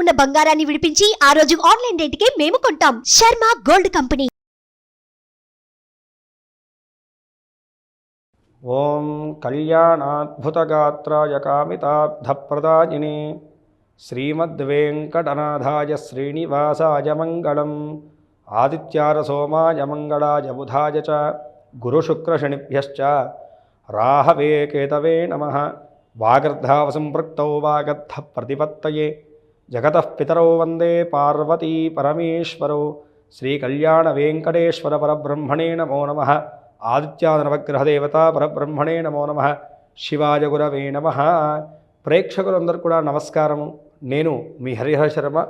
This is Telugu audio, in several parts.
ఉన్న బంగారాన్ని విడిపించి ఆ రోజు ఆన్లైన్ రేటుకే మేము కొంటాం. Sharma gold company. ఓం కళ్యాణాద్భుతగాత్రాయ కామితార్థప్రదాయిని శ్రీమద్వేంకటనాథాయ శ్రీనివాసాయ మంగళం ఆదిత్యారసోమాయ మంగళాయ బుధాయ చ గురుశుక్రశనిభ్యశ్చ రాహవే కేతవే నమ వాగర్ధావసంపృక్తౌ వాగర్ధ ప్రతిపత్తయే. జగతః పితరో వందే పార్వతీ పరమేశ్వరో. శ్రీకళ్యాణవేంకటేశ్వర పరబ్రహ్మణే నమో నమ. ఆదిత్యానవగ్రహదేవత పరబ్రహ్మణే నమో నమ. శివాయ గురవే నమ. ప్రేక్షకులందరూ కూడా నమస్కారము. నేను మీ హరిహర శర్మ.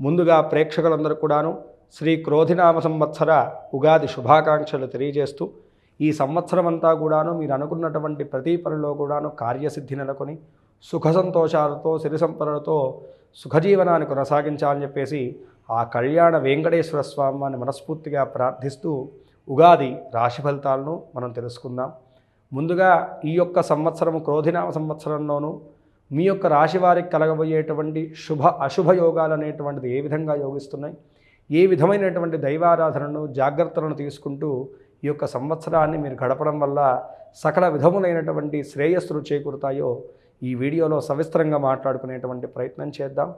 ముందుగా ప్రేక్షకులందరూ కూడాను శ్రీ క్రోధినామ సంవత్సర ఉగాది శుభాకాంక్షలు తెలియజేస్తూ ఈ సంవత్సరం అంతా కూడాను మీరు అనుకున్నటువంటి ప్రతి పనిలో కూడాను కార్యసిద్ధి నెలకొని సుఖ సంతోషాలతో సిరి సంపదలతో సుఖజీవనాన్ని కొనసాగించాలని చెప్పేసి ఆ కళ్యాణ వెంకటేశ్వర స్వామిని మనస్ఫూర్తిగా ప్రార్థిస్తూ ఉగాది రాశి ఫలితాలను మనం తెలుసుకుందాం. ముందుగా ఈ యొక్క సంవత్సరం క్రోధినామ సంవత్సరంలోనూ మీ యొక్క రాశి వారికి కలగబోయేటువంటి శుభ అశుభ యోగాలు అనేటువంటిది ఏ విధంగా యోగిస్తున్నాయి? ఏ విధమైనటువంటి దైవారాధనను జాగ్రత్తలను తీసుకుంటూ ఈ యొక్క సంవత్సరాన్ని మీరు గడపడం వల్ల సకల విధములైనటువంటి శ్రేయస్సులు చేకూరుతాయో ఈ వీడియోలో సవిస్తరంగా మాట్లాడుకునేటువంటి ప్రయత్నం చేద్దాం.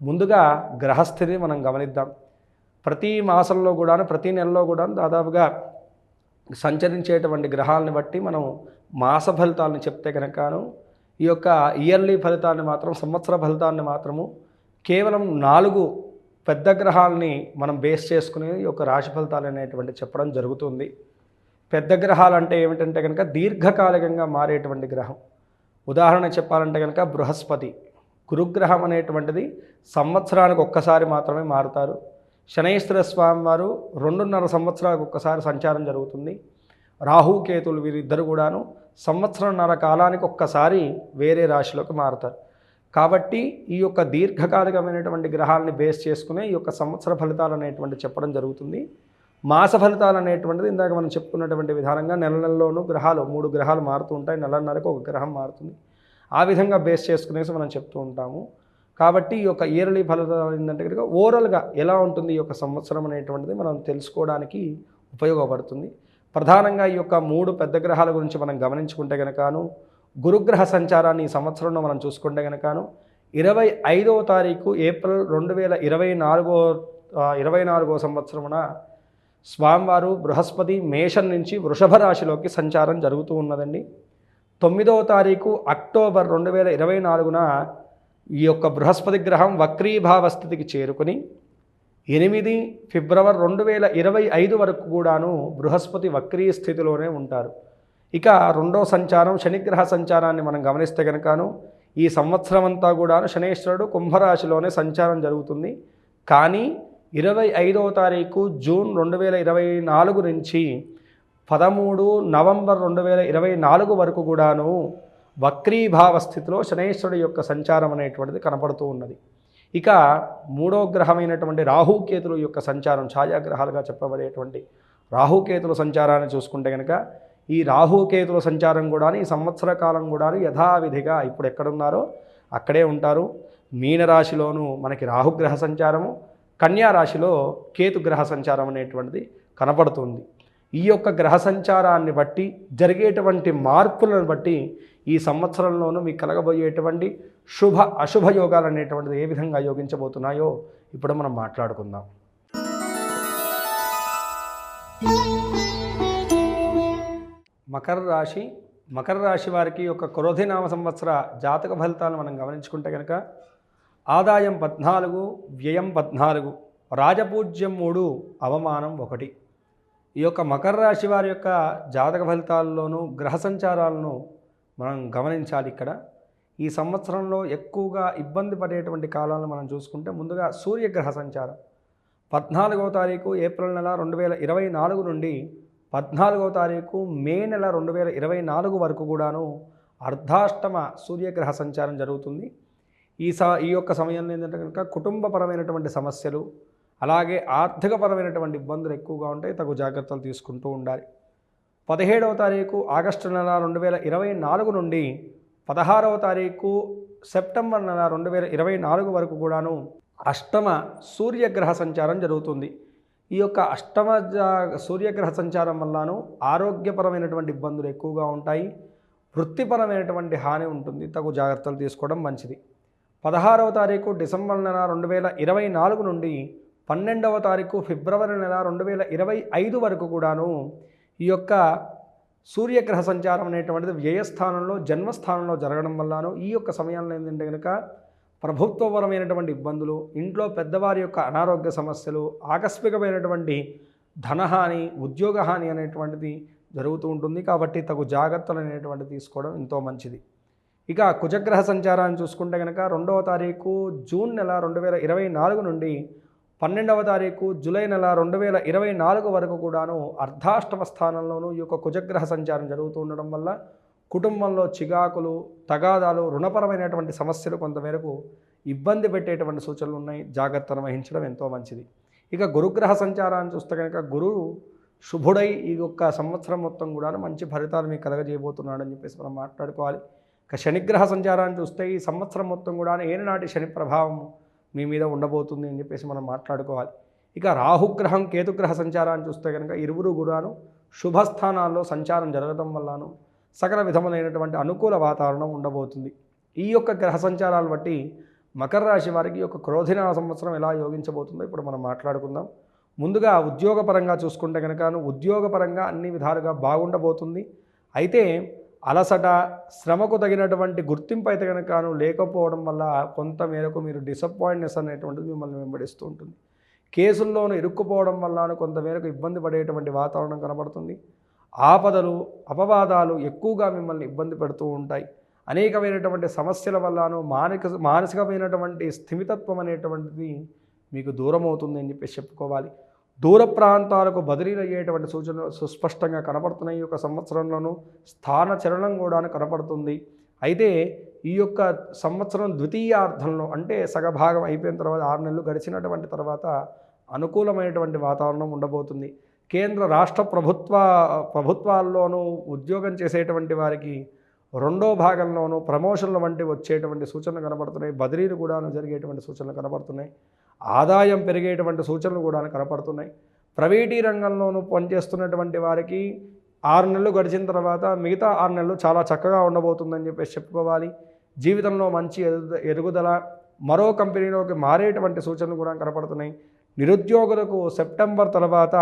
ముందుగా గ్రహస్థితిని మనం గమనిద్దాం. ప్రతి మాసంలో కూడాను ప్రతి నెలలో కూడా దాదాపుగా సంచరించేటువంటి గ్రహాలను బట్టి మనం మాస ఫలితాలను చెప్తే కనుకను ఈ యొక్క ఇయర్లీ ఫలితాన్ని మాత్రం సంవత్సర ఫలితాన్ని మాత్రము కేవలం నాలుగు పెద్ద గ్రహాలని మనం బేస్ చేసుకుని ఈ యొక్క రాశి ఫలితాలు అనేటువంటి చెప్పడం జరుగుతుంది. పెద్ద గ్రహాలు అంటే ఏమిటంటే కనుక దీర్ఘకాలికంగా మారేటువంటి గ్రహం. ఉదాహరణ చెప్పాలంటే కనుక బృహస్పతి గురుగ్రహం అనేటువంటిది సంవత్సరానికి ఒక్కసారి మాత్రమే మారుతారు. శనైశ్వర స్వామి వారు రెండున్నర సంవత్సరాలకు ఒక్కసారి సంచారం జరుగుతుంది. రాహుకేతులు వీరిద్దరు కూడాను సంవత్సరంన్నర కాలానికి ఒక్కసారి వేరే రాశిలోకి మారుతారు. కాబట్టి ఈ యొక్క దీర్ఘకాలికమైనటువంటి గ్రహాలని బేస్ చేసుకునే ఈ యొక్క సంవత్సర ఫలితాలు అనేటువంటి చెప్పడం జరుగుతుంది. మాస ఫలితాలు అనేటువంటిది ఇందాక మనం చెప్పుకున్నటువంటి విధానంగా నెల నెలలోనూ గ్రహాలు మూడు గ్రహాలు మారుతూ ఉంటాయి. నెలన్నరకు ఒక గ్రహం మారుతుంది. ఆ విధంగా బేస్ చేసుకునేసి మనం చెప్తూ ఉంటాము. కాబట్టి ఈ యొక్క ఇయర్లీ ఫలితాలు ఏంటంటే కనుక ఓవరాల్గా ఎలా ఉంటుంది ఈ యొక్క సంవత్సరం అనేటువంటిది మనం తెలుసుకోవడానికి ఉపయోగపడుతుంది. ప్రధానంగా ఈ యొక్క మూడు పెద్ద గ్రహాల గురించి మనం గమనించుకుంటే గనకాను గురుగ్రహ సంచారాన్ని ఈ సంవత్సరంలో మనం చూసుకుంటే గనకాను ఇరవై ఐదవ తారీఖు ఏప్రిల్ రెండు వేల ఇరవై నాలుగో ఇరవై నాలుగో సంవత్సరమున స్వామివారు బృహస్పతి మేషం నుంచి వృషభ రాశిలోకి సంచారం జరుగుతూ ఉన్నదండి. తొమ్మిదవ తారీఖు అక్టోబర్ రెండు వేల ఇరవై నాలుగున ఈ యొక్క బృహస్పతి గ్రహం వక్రీభావ స్థితికి చేరుకుని ఎనిమిది ఫిబ్రవరి రెండు వేల ఇరవై ఐదు వరకు కూడాను బృహస్పతి వక్రీ స్థితిలోనే ఉంటారు. ఇక రెండో సంచారం శనిగ్రహ సంచారాన్ని మనం గమనిస్తే కనుకను ఈ సంవత్సరం అంతా కూడాను శనేశ్వరుడు కుంభరాశిలోనే సంచారం జరుగుతుంది. కానీ ఇరవై ఐదవ తారీఖు జూన్ రెండు వేల ఇరవై నాలుగు నుంచి పదమూడు నవంబర్ రెండు వేల ఇరవై నాలుగు వరకు కూడాను వక్రీభావ స్థితిలో శనేశ్వరుడు యొక్క సంచారం అనేటువంటిది కనపడుతూ ఉన్నది. ఇక మూడో గ్రహమైనటువంటి రాహుకేతుల యొక్క సంచారం ఛాయాగ్రహాలుగా చెప్పబడేటువంటి రాహుకేతుల సంచారాన్ని చూసుకుంటే కనుక ఈ రాహుకేతుల సంచారం కూడా ఈ సంవత్సర కాలం కూడా యథావిధిగా ఇప్పుడు ఎక్కడున్నారో అక్కడే ఉంటారు. మీనరాశిలోనూ మనకి రాహుగ్రహ సంచారము కన్యా రాశిలో కేతు గ్రహ సంచారం అనేటువంటిది కనపడుతుంది ఈ యొక్క గ్రహ సంచారాన్ని బట్టి జరిగేటువంటి మార్పులను బట్టి ఈ సంవత్సరంలోనూ మీకు కలగబోయేటువంటి శుభ అశుభ యోగాలు అనేటువంటిది ఏ విధంగా యోగించబోతున్నాయో ఇప్పుడు మనం మాట్లాడుకుందాం. మకర రాశి మకర రాశి వారికి యొక్క క్రోధినామ సంవత్సర జాతక ఫలితాలను మనం గమనించుకుంటే కనుక ఆదాయం పద్నాలుగు వ్యయం పద్నాలుగు రాజపూజ్యం మూడు అవమానం ఒకటి. ఈ యొక్క మకర రాశి వారి యొక్క జాతక ఫలితాల్లోనూ గ్రహ సంచారాలను మనం గమనించాలి ఇక్కడ. ఈ సంవత్సరంలో ఎక్కువగా ఇబ్బంది పడేటువంటి కాలాలను మనం చూసుకుంటే ముందుగా సూర్యగ్రహ సంచారం. పద్నాలుగవ తారీఖు ఏప్రిల్ నెల రెండు వేల ఇరవై నాలుగు నుండి పద్నాలుగవ తారీఖు మే నెల రెండు వేల ఇరవై నాలుగు వరకు కూడాను అర్ధాష్టమ సూర్యగ్రహ సంచారం జరుగుతుంది. ఈ స ఈ యొక్క సమయంలో ఏంటంటే కనుక కుటుంబపరమైనటువంటి సమస్యలు అలాగే ఆర్థికపరమైనటువంటి ఇబ్బందులు ఎక్కువగా ఉంటాయి తగు జాగ్రత్తలు తీసుకుంటూ ఉండాలి. పదిహేడవ తారీఖు ఆగస్టు నెల రెండు వేల ఇరవై నాలుగు నుండి పదహారవ తారీఖు సెప్టెంబర్ నెల రెండు వేల ఇరవై నాలుగు వరకు కూడాను అష్టమ సూర్యగ్రహ సంచారం జరుగుతుంది. ఈ యొక్క అష్టమ సూర్యగ్రహ సంచారం వల్లను ఆరోగ్యపరమైనటువంటి ఇబ్బందులు ఎక్కువగా ఉంటాయి వృత్తిపరమైనటువంటి హాని ఉంటుంది తగు జాగ్రత్తలు తీసుకోవడం మంచిది. పదహారవ తారీఖు డిసెంబర్ నెల రెండు వేల ఇరవై నాలుగు నుండి పన్నెండవ తారీఖు ఫిబ్రవరి నెల రెండు వేల ఇరవై ఐదు వరకు కూడాను ఈ యొక్క సూర్యగ్రహ సంచారం అనేటువంటిది వ్యయస్థానంలో జన్మస్థానంలో జరగడం వల్లను ఈ యొక్క సమయంలో ఏంటంటే కనుక ప్రభుత్వపరమైనటువంటి ఇబ్బందులు ఇంట్లో పెద్దవారి యొక్క అనారోగ్య సమస్యలు ఆకస్మికమైనటువంటి ధనహాని ఉద్యోగ హాని అనేటువంటిది జరుగుతూ ఉంటుంది కాబట్టి తగు జాగ్రత్తలు అనేటువంటిది తీసుకోవడం ఎంతో మంచిది. ఇక కుజగ్రహ సంచారాన్ని చూసుకుంటే కనుక రెండవ తారీఖు జూన్ నెల రెండు వేల ఇరవై నాలుగు నుండి పన్నెండవ తారీఖు జూలై నెల రెండు వేల ఇరవై నాలుగు వరకు కూడాను అర్ధాష్టమ స్థానంలోనూ ఈ యొక్క కుజగ్రహ సంచారం జరుగుతూ ఉండడం వల్ల కుటుంబంలో చిగాకులు తగాదాలు రుణపరమైనటువంటి సమస్యలు కొంతమేరకు ఇబ్బంది పెట్టేటువంటి సూచనలు ఉన్నాయి. జాగ్రత్తను వహించడం ఎంతో మంచిది. ఇక గురుగ్రహ సంచారాన్ని చూస్తే కనుక గురువు శుభుడై ఈ యొక్క సంవత్సరం మొత్తం కూడా మంచి ఫలితాలు మీకు కలగజేయబోతున్నాడని చెప్పేసి మనం మాట్లాడుకోవాలి. శనిగ్రహ సంచారాన్ని చూస్తే ఈ సంవత్సరం మొత్తం కూడా ఏనాటి శని ప్రభావం మీ మీద ఉండబోతుంది అని చెప్పేసి మనం మాట్లాడుకోవాలి. ఇక రాహుగ్రహం కేతుగ్రహ సంచారాన్ని చూస్తే కనుక ఇరువురు కూడాను శుభస్థానాల్లో సంచారం జరగడం వల్లను సకల విధములైనటువంటి అనుకూల వాతావరణం ఉండబోతుంది. ఈ యొక్క గ్రహ సంచారాలు బట్టి మకర రాశి వారికి యొక్క క్రోధిన సంవత్సరం ఎలా యోగించబోతుందో ఇప్పుడు మనం మాట్లాడుకుందాం. ముందుగా ఉద్యోగపరంగా చూసుకుంటే కనుక ఉద్యోగపరంగా అన్ని విధాలుగా బాగుండబోతుంది. అయితే అలసట శ్రమకు తగినటువంటి గుర్తింపు అయితే కనుక లేకపోవడం వల్ల కొంత మేరకు మీరు డిసప్పాయింట్నెస్ అనేటువంటిది మిమ్మల్ని వెంబడిస్తూ ఉంటుంది. కేసుల్లోనూ ఇరుక్కుపోవడం వల్ల కొంతమేరకు ఇబ్బంది పడేటువంటి వాతావరణం కనబడుతుంది. ఆపదలు అపవాదాలు ఎక్కువగా మిమ్మల్ని ఇబ్బంది పెడుతూ ఉంటాయి. అనేకమైనటువంటి సమస్యల వల్లను మానసిక మానసికమైనటువంటి స్థిమితత్వం అనేటువంటిది మీకు దూరం అవుతుంది అని చెప్పేసి చెప్పుకోవాలి. దూర ప్రాంతాలకు బదిలీలు అయ్యేటువంటి సూచనలు సుస్పష్టంగా కనపడుతున్నాయి ఈ యొక్క సంవత్సరంలోనూ స్థాన చలనం కూడా కనపడుతుంది అయితే ఈ యొక్క సంవత్సరం ద్వితీయార్థంలో అంటే సగభాగం అయిపోయిన తర్వాత ఆరు నెలలు గడిచినటువంటి తర్వాత అనుకూలమైనటువంటి వాతావరణం ఉండబోతుంది. కేంద్ర రాష్ట్ర ప్రభుత్వ ప్రభుత్వాల్లోనూ ఉద్యోగం చేసేటువంటి వారికి రెండో భాగంలోనూ ప్రమోషన్ల వంటి వచ్చేటువంటి సూచనలు కనబడుతున్నాయి. బదిలీలు కూడా జరిగేటువంటి సూచనలు కనబడుతున్నాయి. ఆదాయం పెరిగేటువంటి సూచనలు కూడా కనపడుతున్నాయి. ప్రైవేటీ రంగంలోనూ పనిచేస్తున్నటువంటి వారికి ఆరు నెలలు గడిచిన తర్వాత మిగతా ఆరు నెలలు చాలా చక్కగా ఉండబోతుందని చెప్పేసి చెప్పుకోవాలి. జీవితంలో మంచి ఎదుగుదల మరో కంపెనీలోకి మారేటువంటి సూచనలు కూడా కనపడుతున్నాయి. నిరుద్యోగులకు సెప్టెంబర్ తర్వాత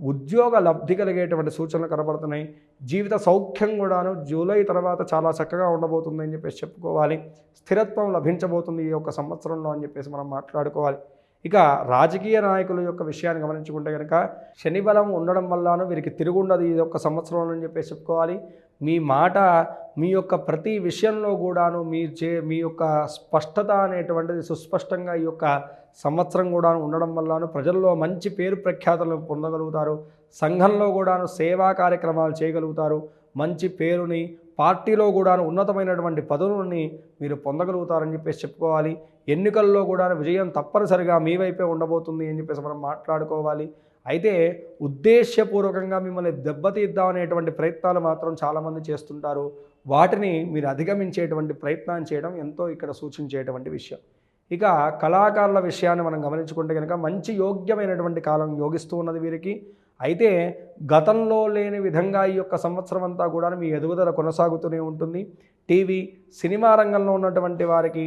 ఉద్యోగ లబ్ధి కలిగేటువంటి సూచనలు కనబడుతున్నాయి. జీవిత సౌఖ్యం కూడాను జూలై తర్వాత చాలా చక్కగా ఉండబోతుందని చెప్పేసి చెప్పుకోవాలి. స్థిరత్వం లభించబోతుంది ఈ యొక్క సంవత్సరంలో అని చెప్పేసి మనం మాట్లాడుకోవాలి. ఇక రాజకీయ నాయకుల యొక్క విషయాన్ని గమనించుకుంటే కనుక శని బలం ఉండడం వల్లను వీరికి తిరుగుండదు ఈ యొక్క సంవత్సరంలో అని చెప్పేసి చెప్పుకోవాలి. మీ మాట మీ యొక్క ప్రతి విషయంలో కూడాను మీ చే మీ యొక్క స్పష్టత అనేటువంటిది సుస్పష్టంగా ఈ యొక్క సంవత్సరం కూడా ఉండడం వల్లను ప్రజల్లో మంచి పేరు ప్రఖ్యాతలు పొందగలుగుతారు. సంఘంలో కూడాను సేవా కార్యక్రమాలు చేయగలుగుతారు. మంచి పేరుని పార్టీలో కూడాను ఉన్నతమైనటువంటి పదవులని మీరు పొందగలుగుతారని చెప్పేసి చెప్పుకోవాలి. ఎన్నికల్లో కూడా విజయం తప్పనిసరిగా మీ వైపే ఉండబోతుంది అని చెప్పేసి మనం మాట్లాడుకోవాలి. అయితే ఉద్దేశ్యపూర్వకంగా మిమ్మల్ని దెబ్బతీద్దాం అనేటువంటి ప్రయత్నాలు మాత్రం చాలామంది చేస్తుంటారు. వాటిని మీరు అధిగమించేటువంటి ప్రయత్నం చేయడం ఎంతో ఇక్కడ సూచించేటువంటి విషయం. ఇక కళాకారుల విషయాన్ని మనం గమనించుకుంటే కనుక మంచి యోగ్యమైనటువంటి కాలం యోగిస్తూ ఉన్నది వీరికి. అయితే గతంలో లేని విధంగా ఈ యొక్క సంవత్సరం అంతా కూడా మీ ఎదుగుదల కొనసాగుతూనే ఉంటుంది. టీవీ సినిమా రంగంలో ఉన్నటువంటి వారికి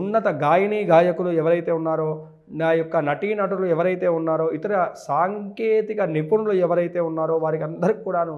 ఉన్నత గాయని గాయకులు ఎవరైతే ఉన్నారో నా యొక్క నటీనటులు ఎవరైతే ఉన్నారో ఇతర సాంకేతిక నిపుణులు ఎవరైతే ఉన్నారో వారికి అందరికి కూడాను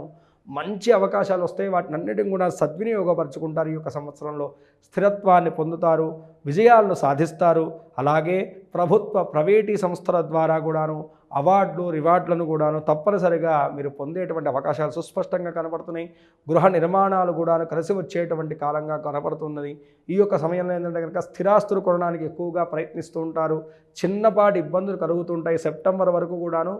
మంచి అవకాశాలు వస్తాయి వాటిని అన్నిటిని కూడా సద్వినియోగపరుచుకుంటారు. ఈ యొక్క సంవత్సరంలో స్థిరత్వాన్ని పొందుతారు విజయాలను సాధిస్తారు. అలాగే ప్రభుత్వ ప్రైవేటీ సంస్థల ద్వారా కూడాను అవార్డులు రివార్డులను కూడాను తప్పనిసరిగా మీరు పొందేటువంటి అవకాశాలు సుస్పష్టంగా కనపడుతున్నాయి గృహ నిర్మాణాలు కూడాను కలిసి వచ్చేటువంటి కాలంగా కనపడుతున్నది ఈ యొక్క సమయంలో ఏంటంటే కనుక స్థిరాస్తులు కొనడానికి ఎక్కువగా ప్రయత్నిస్తూ ఉంటారు. చిన్నపాటి ఇబ్బందులు కలుగుతుంటాయి. సెప్టెంబర్ వరకు కూడాను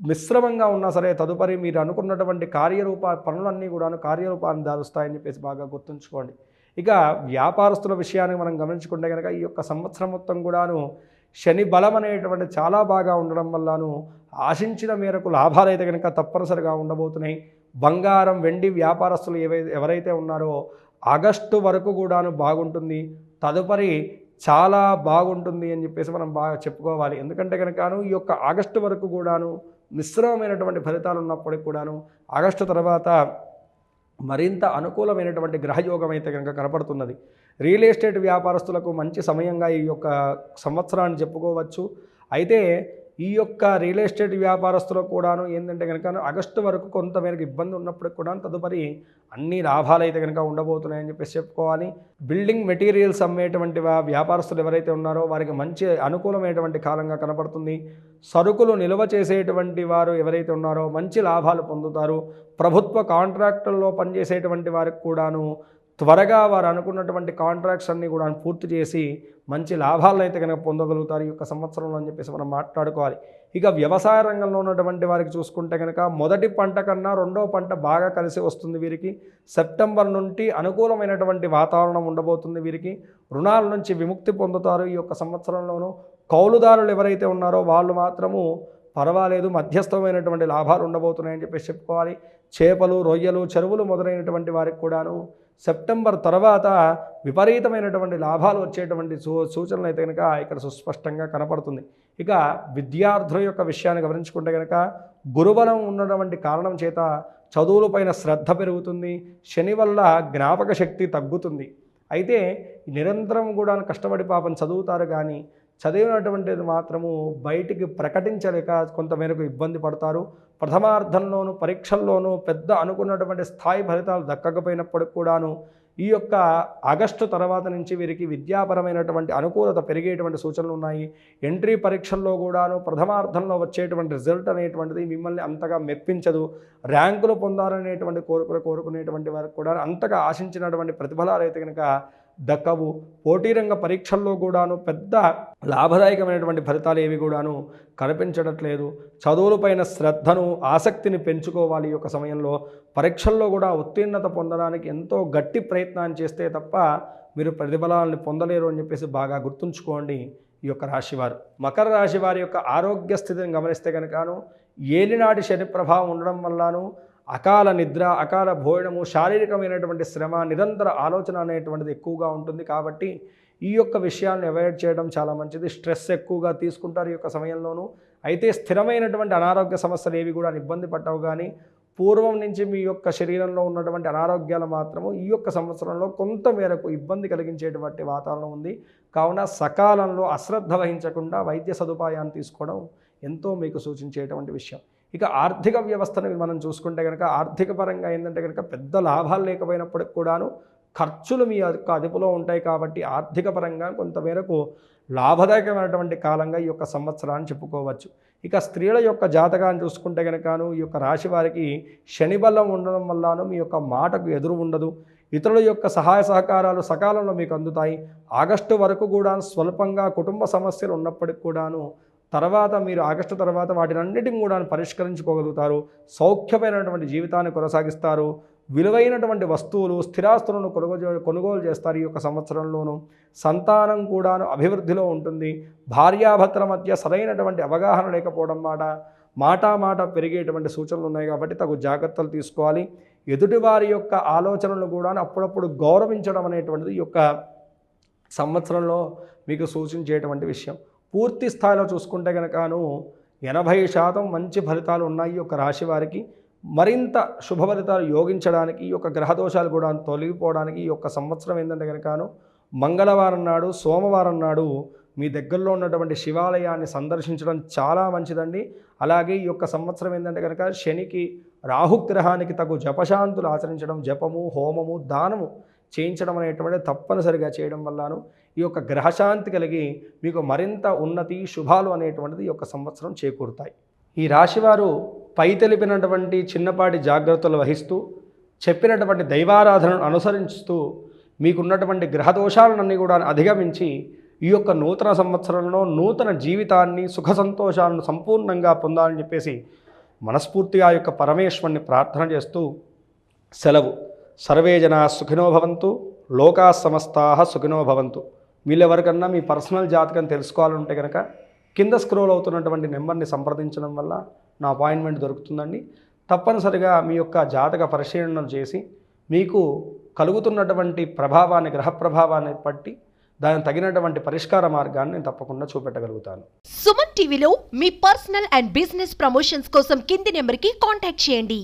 మిశ్రమంగా ఉన్నా సరే తదుపరి మీరు అనుకున్నటువంటి కార్యరూప పనులన్నీ కూడాను కార్యరూపాన్ని దారుస్తాయని చెప్పేసి బాగా గుర్తుంచుకోండి. ఇక వ్యాపారస్తుల విషయాన్ని మనం గమనించుకుంటే కనుక ఈ యొక్క సంవత్సరం మొత్తం కూడాను శని బలం అనేటువంటి చాలా బాగా ఉండడం వల్లను ఆశించిన మేరకు లాభాలు అయితే కనుక తప్పనిసరిగా ఉండబోతున్నాయి. బంగారం వెండి వ్యాపారస్తులు ఏవైతే ఎవరైతే ఉన్నారో ఆగస్టు వరకు కూడాను బాగుంటుంది. తదుపరి చాలా బాగుంటుంది అని చెప్పేసి మనం బాగా చెప్పుకోవాలి. ఎందుకంటే కనుకను ఈ యొక్క ఆగస్టు వరకు కూడాను మిశ్రమమైనటువంటి ఫలితాలు ఉన్నప్పటికి కూడాను ఆగస్టు తర్వాత మరింత అనుకూలమైనటువంటి గ్రహయోగం అయితే కనుక కనపడుతున్నది. రియల్ ఎస్టేట్ వ్యాపారస్తులకు మంచి సమయంగా ఈ యొక్క సంవత్సరాన్ని చెప్పుకోవచ్చు. అయితే ఈ యొక్క రియల్ ఎస్టేట్ వ్యాపారస్తులకు కూడాను ఏంటంటే కనుక ఆగస్టు వరకు కొంతమేరకు ఇబ్బంది ఉన్నప్పటికి కూడా తదుపరి అన్ని లాభాలు అయితే కనుక ఉండబోతున్నాయని చెప్పేసి చెప్పుకోవాలి. బిల్డింగ్ మెటీరియల్స్ అమ్మేటువంటి వ్యాపారస్తులు ఎవరైతే ఉన్నారో వారికి మంచి అనుకూలమైనటువంటి కాలంగా కనపడుతుంది సరుకులు నిల్వ చేసేటువంటి వారు ఎవరైతే ఉన్నారో మంచి లాభాలు పొందుతారు. ప్రభుత్వ కాంట్రాక్టుల్లో పనిచేసేటువంటి వారికి కూడాను త్వరగా వారు అనుకున్నటువంటి కాంట్రాక్ట్స్ అన్నీ కూడా పూర్తి చేసి మంచి లాభాలను అయితే కనుక పొందగలుగుతారు ఈ యొక్క సంవత్సరంలో అని చెప్పేసి మనం మాట్లాడుకోవాలి. ఇక వ్యవసాయ రంగంలో ఉన్నటువంటి వారికి చూసుకుంటే కనుక మొదటి పంట కన్నా రెండో పంట బాగా కలిసి వస్తుంది వీరికి. సెప్టెంబర్ నుండి అనుకూలమైనటువంటి వాతావరణం ఉండబోతుంది వీరికి. రుణాల నుంచి విముక్తి పొందుతారు ఈ యొక్క సంవత్సరంలోనూ. కౌలుదారులు ఎవరైతే ఉన్నారో వాళ్ళు మాత్రము పర్వాలేదు మధ్యస్థమైనటువంటి లాభాలు ఉండబోతున్నాయని చెప్పేసి చెప్పుకోవాలి. చేపలు రొయ్యలు చెరువులు మొదలైనటువంటి వారికి కూడాను సెప్టెంబర్ తర్వాత విపరీతమైనటువంటి లాభాలు వచ్చేటువంటి సూ సూచనలు అయితే కనుక ఇక్కడ సుస్పష్టంగా కనపడుతుంది. ఇక విద్యార్థుల యొక్క విషయాన్ని గమనించుకుంటే కనుక గురుబలం ఉన్నటువంటి కారణం చేత చదువులపైన శ్రద్ధ పెరుగుతుంది శని వల్ల జ్ఞాపక శక్తి తగ్గుతుంది. అయితే నిరంతరం కూడా కష్టపడి పాపం చదువుతారు కానీ చదివినటువంటిది మాత్రము బయటికి ప్రకటించలేక కొంతమేరకు ఇబ్బంది పడతారు. ప్రథమార్థంలోనూ పరీక్షల్లోనూ పెద్ద అనుకున్నటువంటి స్థాయి ఫలితాలు దక్కకపోయినప్పటికి కూడాను ఈ యొక్క ఆగస్టు తర్వాత నుంచి వీరికి విద్యాపరమైనటువంటి అనుకూలత పెరిగేటువంటి సూచనలు ఉన్నాయి. ఎంట్రీ పరీక్షల్లో కూడాను ప్రథమార్థంలో వచ్చేటువంటి రిజల్ట్ అనేటువంటిది మిమ్మల్ని అంతగా మెప్పించదు. ర్యాంకులు పొందాలనేటువంటి కోరుకునే కోరుకునేటువంటి వారికి కూడా అంతగా ఆశించినటువంటి ప్రతిఫలాలు అయితే కనుక దక్కవు. పోటీరంగ పరీక్షల్లో కూడాను పెద్ద లాభదాయకమైనటువంటి ఫలితాలు ఏవి కూడాను కనిపించడట్లేదు చదువులపైన శ్రద్ధను ఆసక్తిని పెంచుకోవాలి ఈ యొక్క సమయంలో. పరీక్షల్లో కూడా ఉత్తీర్ణత పొందడానికి ఎంతో గట్టి ప్రయత్నాన్ని చేస్తే తప్ప మీరు ప్రతిఫలాలను పొందలేరు అని చెప్పేసి బాగా గుర్తుంచుకోండి ఈ యొక్క రాశివారు. మకర రాశి వారి యొక్క ఆరోగ్య స్థితిని గమనిస్తే కనుకను ఏలినాటి శని ప్రభావం ఉండడం వల్లను అకాల నిద్ర అకాల భోజనము శారీరకమైనటువంటి శ్రమ నిరంతర ఆలోచన అనేటువంటిది ఎక్కువగా ఉంటుంది కాబట్టి ఈ యొక్క విషయాలను అవాయిడ్ చేయడం చాలా మంచిది. స్ట్రెస్ ఎక్కువగా తీసుకుంటారు ఈ యొక్క సమయంలోనూ. అయితే స్థిరమైనటువంటి అనారోగ్య సమస్యలు ఏవి కూడా ఇబ్బంది పట్టవు కానీ పూర్వం నుంచి మీ యొక్క శరీరంలో ఉన్నటువంటి అనారోగ్యాలు మాత్రము ఈ యొక్క సంవత్సరంలో కొంత మేరకు ఇబ్బంది కలిగించేటువంటి వాతావరణం ఉంది. కావున సకాలంలో అశ్రద్ధ వహించకుండా వైద్య సదుపాయాన్ని తీసుకోవడం ఎంతో మీకు సూచించేటువంటి విషయం. ఇక ఆర్థిక వ్యవస్థను మనం చూసుకుంటే కనుక ఆర్థిక పరంగా ఏంటంటే కనుక పెద్ద లాభాలు లేకపోయినప్పటికి కూడాను ఖర్చులు మీ యొక్క అదుపులో ఉంటాయి కాబట్టి ఆర్థిక పరంగా కొంతమేరకు లాభదాయకమైనటువంటి కాలంగా ఈ యొక్క సంవత్సరాన్ని చెప్పుకోవచ్చు. ఇక స్త్రీల యొక్క జాతకాన్ని చూసుకుంటే కనుకను ఈ యొక్క రాశి వారికి శని బలం ఉండడం వల్లను మీ యొక్క మాటకు ఎదురు ఉండదు. ఇతరుల యొక్క సహాయ సహకారాలు సకాలంలో మీకు అందుతాయి. ఆగస్టు వరకు కూడా స్వల్పంగా కుటుంబ సమస్యలు ఉన్నప్పటికి కూడాను తర్వాత మీరు ఆగస్టు తర్వాత వాటినన్నిటిని కూడా పరిష్కరించుకోగలుగుతారు. సౌఖ్యమైనటువంటి జీవితాన్ని కొనసాగిస్తారు. విలువైనటువంటి వస్తువులు స్థిరాస్తులను కొనుగోలు కొనుగోలు చేస్తారు ఈ యొక్క సంవత్సరంలోనూ. సంతానం కూడాను అభివృద్ధిలో ఉంటుంది. భార్యాభర్తల మధ్య సరైనటువంటి అవగాహన లేకపోవడం మాట మాటామాట మాట పెరిగేటువంటి సూచనలు ఉన్నాయి కాబట్టి తగు జాగ్రత్తలు తీసుకోవాలి. ఎదుటివారి యొక్క ఆలోచనలు కూడా అప్పుడప్పుడు గౌరవించడం అనేటువంటిది ఈ యొక్క సంవత్సరంలో మీకు సూచించేటువంటి విషయం. పూర్తి స్థాయిలో చూసుకుంటే కనుకను ఎనభై శాతం మంచి ఫలితాలు ఉన్నాయి ఈ యొక్క రాశి వారికి. మరింత శుభ ఫలితాలు యోగించడానికి ఈ యొక్క గ్రహదోషాలు కూడా తొలగిపోవడానికి ఈ యొక్క సంవత్సరం ఏంటంటే కనుకను మంగళవారం నాడు సోమవారం నాడు మీ దగ్గరలో ఉన్నటువంటి శివాలయాన్ని సందర్శించడం చాలా మంచిదండి. అలాగే ఈ యొక్క సంవత్సరం ఏంటంటే కనుక శనికి రాహుగ్రహానికి తగు జపశాంతులు ఆచరించడం జపము హోమము దానము చేయించడం అనేటువంటి తప్పనిసరిగా చేయడం వల్లను. ఈ యొక్క గ్రహశాంతి కలిగి మీకు మరింత ఉన్నతి శుభాలు అనేటువంటిది ఈ యొక్క సంవత్సరం చేకూరుతాయి. ఈ రాశివారు పై తెలిపినటువంటి చిన్నపాటి జాగ్రత్తలు వహిస్తూ చెప్పినటువంటి దైవారాధనను అనుసరిస్తూ మీకున్నటువంటి గ్రహదోషాలన్నీ కూడా అధిగమించి ఈ యొక్క నూతన సంవత్సరంలో నూతన జీవితాన్ని సుఖ సంతోషాలను సంపూర్ణంగా పొందాలని చెప్పేసి మనస్ఫూర్తిగా యొక్క పరమేశ్వరుని ప్రార్థన చేస్తూ సెలవు. సర్వే జనా సుఖినో భవంతు లోకా సమస్తా సుఖినో భవంతు. వీళ్ళెవరికన్నా మీ పర్సనల్ జాతకం తెలుసుకోవాలంటే కనుక కింద స్క్రోల్ అవుతున్నటువంటి నెంబర్ని సంప్రదించడం వల్ల నా అపాయింట్మెంట్ దొరుకుతుందండి. తప్పనిసరిగా మీ యొక్క జాతక పరిశీలనం చేసి మీకు కలుగుతున్నటువంటి ప్రభావాన్ని గ్రహ ప్రభావాన్ని బట్టి దానికి తగినటువంటి పరిష్కార మార్గాన్ని నేను తప్పకుండా చూపెట్టగలుగుతాను. సుమన్ టీవీలో మీ పర్సనల్ అండ్ బిజినెస్ ప్రమోషన్స్ కోసం కింది నెంబర్కి కాంటాక్ట్ చేయండి.